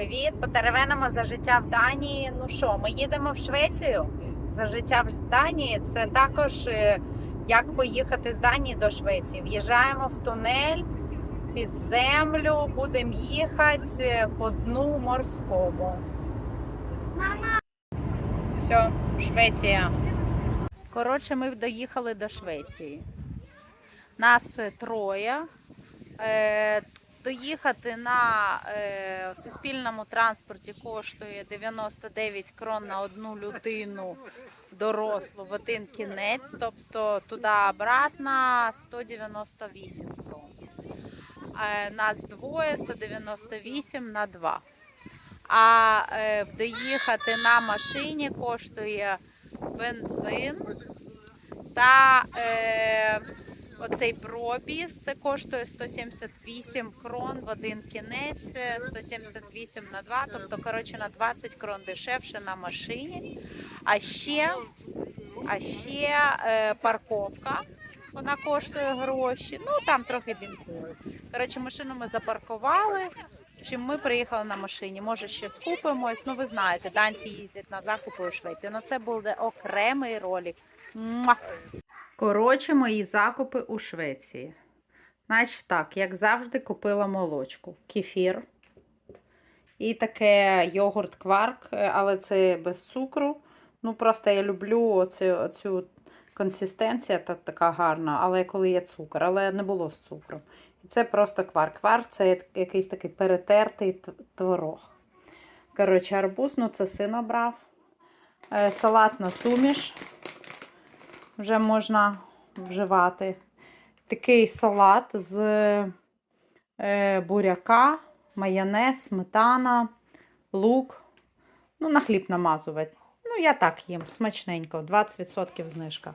Привіт! Потеревенимо за життя в Данії. Ну що, ми їдемо в Швецію. За життя в Данії це також е, як поїхати з Данії до Швеції. В'їжджаємо в тунель під землю, будемо їхати е, по дну морському. Все, Швеція. Коротше, ми доїхали до Швеції. Нас е, троє. Доїхати на е, суспільному транспорті коштує 99 крон на одну людину дорослу в один кінець, тобто туди обратно 198 крон. Е, нас двоє 198 на два. А е, доїхати на машині коштує бензин та е, Оцей пробіс це коштує 178 крон в один кінець, е, 178 на 2, тобто, коротше, на 20 крон дешевше на машині. А ще, а ще е, парковка. Вона коштує гроші. Ну там трохи бензину. Коротше, машину ми запаркували. Чим ми приїхали на машині. Може, ще скупимось. Ну, ви знаєте, данці їздять на закупи у Швеції. Ну це буде окремий ролик. Коротше, мої закупи у Швеції. Значить так, як завжди, купила молочку, кефір. І таке йогурт кварк, е, але це без цукру. Ну, просто я люблю оцю, оцю консистенція та, така гарна, але коли є цукор, але не було з цукром. І це просто кварк. Кварк це якийсь такий перетертий творог. Коротше, арбуз, ну це син обрав. Е, салатна суміш вже можна вживати. Такий салат з е, буряка, майонез, сметана, лук. Ну, на хліб намазувати. Ну, я так їм, смачненько, 20% знижка.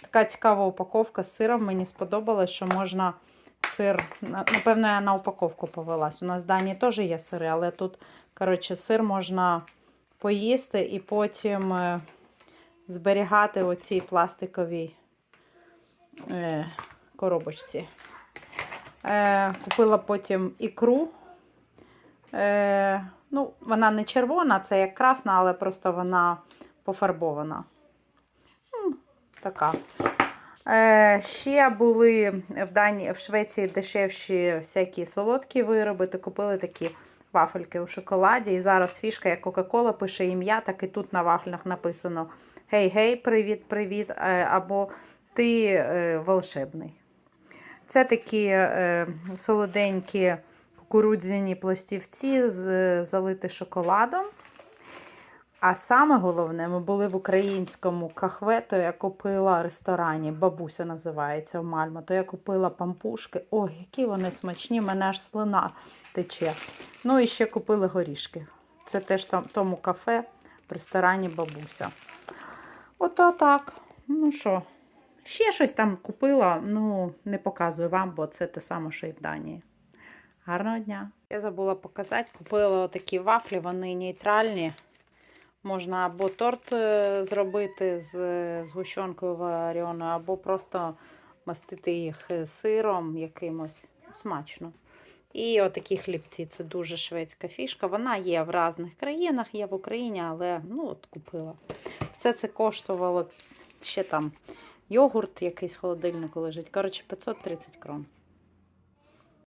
Така цікава упаковка з сиром. Мені сподобалось, що можна сир. Напевно, я на упаковку повелась. У нас в Данії теж є сири, але тут, коротше, сир можна поїсти і потім. Зберігати у цій пластиковій е, коробочці. Е, купила потім ікру. Е, ну, вона не червона, це як красна, але просто вона пофарбована. М, така. Е, ще були в Данії, в Швеції дешевші всякі солодкі вироби, то купили такі вафельки у шоколаді. І зараз фішка, як Кока-Кола пише ім'я, так і тут на вафлях написано Гей-гей, привіт, привіт, е, або ти е, волшебний. Це такі е, солоденькі кукурудзяні пластівці з, залиті шоколадом. А саме головне, ми були в українському кахве, то я купила в ресторані, бабуся називається в Мальмо, то я купила пампушки. Ой, які вони смачні, мене аж слина тече. Ну і ще купили горішки. Це теж там тому кафе в ресторані бабуся. Ото так. Ну що, ще щось там купила, ну, не показую вам, бо це те саме, що і в Данії. Гарного дня! Я забула показати, купила такі вафлі, вони нейтральні. Можна або торт е, зробити з згущенкою вареною, або просто мастити їх е, сиром якимось смачно. І отакі хлібці це дуже шведська фішка. Вона є в різних країнах, є в Україні, але ну, от купила. Все це коштувало ще там йогурт якийсь в холодильнику лежить. Коротше, 530 крон.